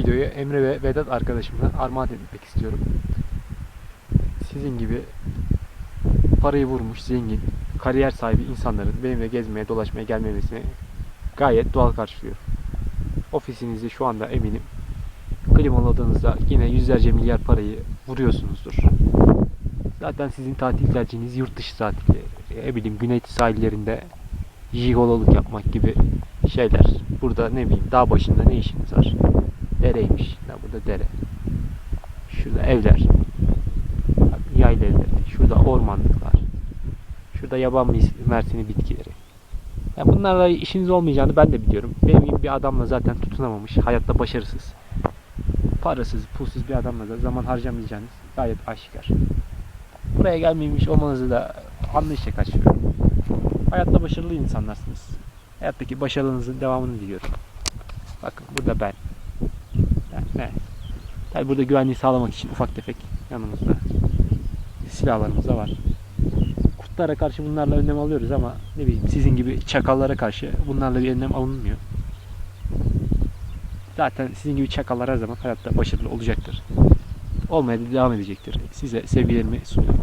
videoyu Emre ve Vedat arkadaşımla armağan etmek istiyorum. Sizin gibi parayı vurmuş, zengin, kariyer sahibi insanların benimle gezmeye, dolaşmaya gelmemesini gayet doğal karşılıyorum. Ofisinizde şu anda eminim klimalı odanızda yine yüzlerce milyar parayı vuruyorsunuzdur. Zaten sizin tatil tercihiniz yurt dışı tatili. Ne bileyim güney sahillerinde jigololuk yapmak gibi şeyler. Burada ne bileyim dağ başında ne işiniz var? Dereymiş. Ya burada dere. Şurada evler. Yayla evleri. Şurada ormanlıklar. Şurada yaban mersini bitkileri. Ya bunlarla işiniz olmayacağını ben de biliyorum. Benim gibi bir adamla zaten tutunamamış. Hayatta başarısız. Parasız, pulsuz bir adamla da zaman harcamayacağınız gayet aşikar. Buraya gelmemiş olmanızı da anlayışla karşılıyorum. Hayatta başarılı insanlarsınız. Hayattaki başarınızın devamını diliyorum. Bakın burada ben. Ne? Tabi burada güvenliği sağlamak için ufak tefek yanımızda silahlarımız da var. Kurtlara karşı bunlarla önlem alıyoruz ama ne bileyim sizin gibi çakallara karşı bunlarla bir önlem alınmıyor. Zaten sizin gibi çakallar her zaman hayatta başarılı olacaktır. Olmaya da devam edecektir. Size sevgilerimi sunuyorum.